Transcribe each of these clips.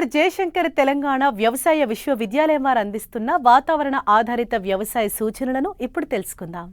Doctor Jayashankar Telangana వ్యవసాయ విశ్వవిద్యాలయం వారు అందిస్తున్న వాతావరణ ఆధారిత వ్యవసాయ సూచనలను ఇప్పుడు తెలుసుకుందాం.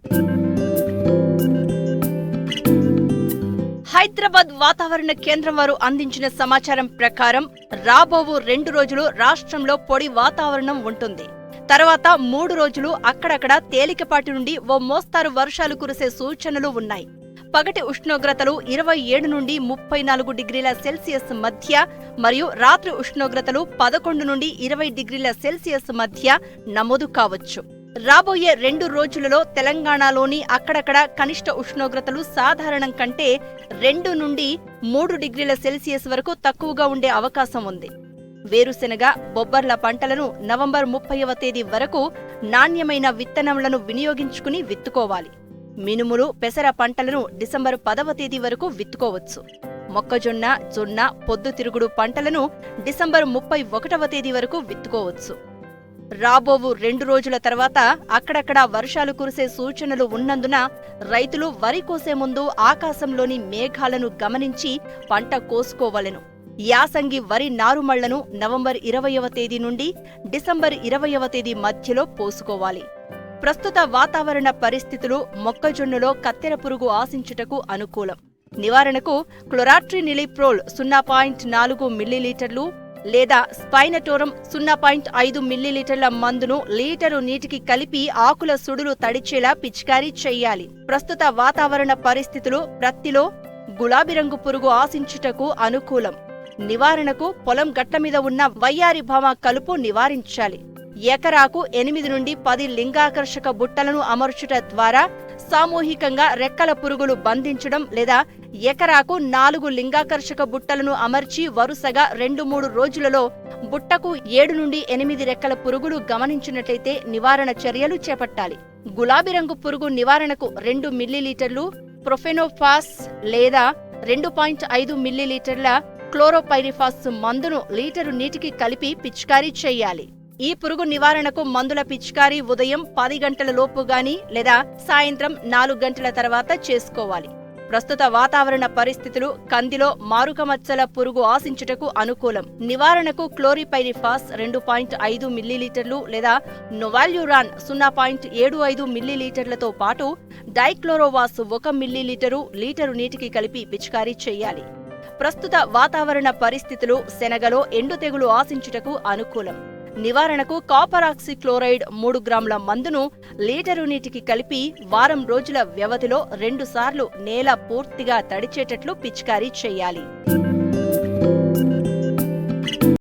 హైదరాబాద్ వాతావరణ కేంద్రం వారు అందించిన సమాచారం ప్రకారం రాబోవు రెండు రోజులు రాష్ట్రంలో పొడి వాతావరణం ఉంటుంది. తర్వాత మూడు రోజులు అక్కడక్కడ తేలికపాటి నుండి ఓ మోస్తారు వర్షాలు కురిసే సూచనలు ఉన్నాయి. పగటి ఉష్ణోగ్రతలు ఇరవై ఏడు నుండి ముప్పై నాలుగు డిగ్రీల సెల్సియస్ మధ్య మరియు రాత్రి ఉష్ణోగ్రతలు పదకొండు నుండి ఇరవై డిగ్రీల సెల్సియస్ మధ్య నమోదు కావచ్చు. రాబోయే రెండు రోజులలో తెలంగాణలోని అక్కడక్కడ కనిష్ట ఉష్ణోగ్రతలు సాధారణం కంటే రెండు నుండి మూడు డిగ్రీల సెల్సియస్ వరకు తక్కువగా ఉండే అవకాశం ఉంది. వేరుశెనగ బొబ్బర్ల పంటలను నవంబర్ ముప్పైవ తేదీ వరకు నాణ్యమైన విత్తనములను వినియోగించుకుని విత్తుకోవాలి. మినుములు పెసర పంటలను డిసెంబర్ పదవ తేదీ వరకు విత్తుకోవచ్చు. మొక్కజొన్న జొన్న పొద్దుతిరుగుడు పంటలను డిసెంబర్ ముప్పై ఒకటవ తేదీ వరకు విత్తుకోవచ్చు. రాబోవు రెండు రోజుల తర్వాత అక్కడక్కడ వర్షాలు కురిసే సూచనలు ఉన్నందున రైతులు వరి కోసే ముందు ఆకాశంలోని మేఘాలను గమనించి పంట కోసుకోవలెను. యాసంగి వరి నారుమళ్ళను నవంబర్ ఇరవయవ తేదీ నుండి డిసెంబర్ ఇరవయవ తేదీ మధ్యలో పోసుకోవాలి. ప్రస్తుత వాతావరణ పరిస్థితులు మొక్కజొన్నలో కత్తెర పురుగు ఆశించుటకు అనుకూలం. నివారణకు క్లొరాట్రినిలిప్రోల్ సున్నా పాయింట్ నాలుగు మిల్లీలీటర్లు లేదా స్పైనటోరం సున్నా పాయింట్ ఐదు మిల్లీలీటర్ల మందును లీటరు నీటికి కలిపి ఆకుల సుడులు తడిచేలా పిచికారీ చెయ్యాలి. ప్రస్తుత వాతావరణ పరిస్థితులు ప్రత్తిలో గులాబీ రంగు పురుగు ఆశించుటకు అనుకూలం. నివారణకు పొలం గట్ల మీద ఉన్న వయ్యారి భామ కలుపు నివారించాలి. ఎకరాకు ఎనిమిది నుండి పది లింగాకర్షక బుట్టలను అమర్చుట ద్వారా సామూహికంగా రెక్కల పురుగులు బంధించడం లేదా ఎకరాకు నాలుగు లింగాకర్షక బుట్టలను అమర్చి వరుసగా రెండు మూడు రోజులలో బుట్టకు ఏడు నుండి ఎనిమిది రెక్కల పురుగులు గమనించినట్లయితే నివారణ చర్యలు చేపట్టాలి. గులాబీ రంగు పురుగు నివారణకు రెండు మిల్లీలీటర్లు ప్రొఫెనోఫాస్ లేదా రెండు పాయింట్ ఐదు మిల్లీలీటర్ల క్లోరోపైరిఫాస్ మందును లీటరు నీటికి కలిపి పిచికారీ చేయాలి. ఈ పురుగు నివారణకు మందుల పిచికారీ ఉదయం పది గంటల లోపు గాని లేదా సాయంత్రం నాలుగు గంటల తర్వాత చేసుకోవాలి. ప్రస్తుత వాతావరణ పరిస్థితులు కందిలో మారుక మచ్చల పురుగు ఆశించుటకు అనుకూలం. నివారణకు క్లోరిపైరిఫాస్ రెండు పాయింట్ ఐదు మిల్లీలీటర్లు లేదా నొవాల్యూరాన్ సున్నా పాయింట్ ఏడు ఐదు మిల్లీలీటర్లతో పాటు డైక్లోరోవాస్ ఒక మిల్లీలీటరు లీటరు నీటికి కలిపి పిచికారీ చేయాలి. ప్రస్తుత వాతావరణ పరిస్థితులు శనగలో ఎండు తెగులు ఆశించుటకు అనుకూలం. నివారణకు కాపర్ క్లోరైడ్ మూడు గ్రాముల మందును లీటరు నీటికి కలిపి వారం రోజుల వ్యవధిలో రెండుసార్లు నేల పూర్తిగా తడిచేటట్లు పిచికారీ చేయాలి.